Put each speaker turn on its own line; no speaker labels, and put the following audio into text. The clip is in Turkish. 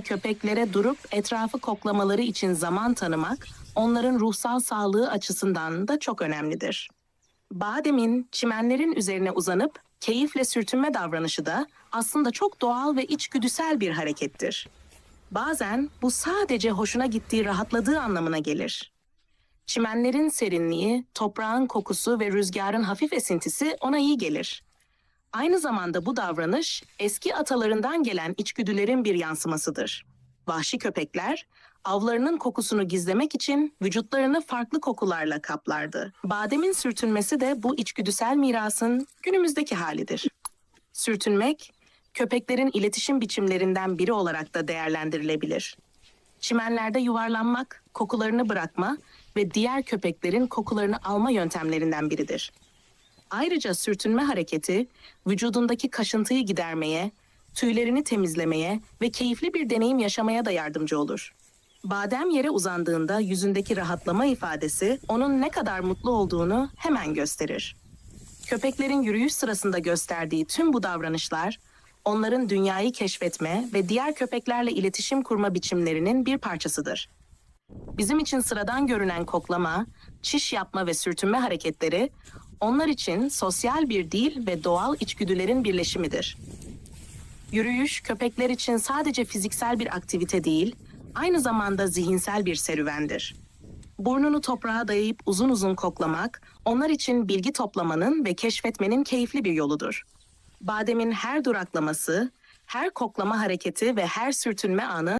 köpeklere durup etrafı koklamaları için zaman tanımak, onların ruhsal sağlığı açısından da çok önemlidir. Badem'in çimenlerin üzerine uzanıp keyifle sürtünme davranışı da aslında çok doğal ve içgüdüsel bir harekettir. Bazen bu sadece hoşuna gittiği rahatladığı anlamına gelir. Çimenlerin serinliği, toprağın kokusu ve rüzgarın hafif esintisi ona iyi gelir. Aynı zamanda bu davranış eski atalarından gelen içgüdülerin bir yansımasıdır. Vahşi köpekler avlarının kokusunu gizlemek için vücutlarını farklı kokularla kaplardı. Bademin sürtünmesi de bu içgüdüsel mirasın günümüzdeki halidir. Sürtünmek, köpeklerin iletişim biçimlerinden biri olarak da değerlendirilebilir. Çimenlerde yuvarlanmak, kokularını bırakma ve diğer köpeklerin kokularını alma yöntemlerinden biridir. Ayrıca sürtünme hareketi vücudundaki kaşıntıyı gidermeye, tüylerini temizlemeye ve keyifli bir deneyim yaşamaya da yardımcı olur. Badem yere uzandığında yüzündeki rahatlama ifadesi onun ne kadar mutlu olduğunu hemen gösterir. Köpeklerin yürüyüş sırasında gösterdiği tüm bu davranışlar onların dünyayı keşfetme ve diğer köpeklerle iletişim kurma biçimlerinin bir parçasıdır. Bizim için sıradan görünen koklama, çiş yapma ve sürtünme hareketleri onlar için sosyal bir dil ve doğal içgüdülerin birleşimidir. Yürüyüş köpekler için sadece fiziksel bir aktivite değil, aynı zamanda zihinsel bir serüvendir. Burnunu toprağa dayayıp uzun uzun koklamak, onlar için bilgi toplamanın ve keşfetmenin keyifli bir yoludur. Bademin her duraklaması, her koklama hareketi ve her sürtünme anı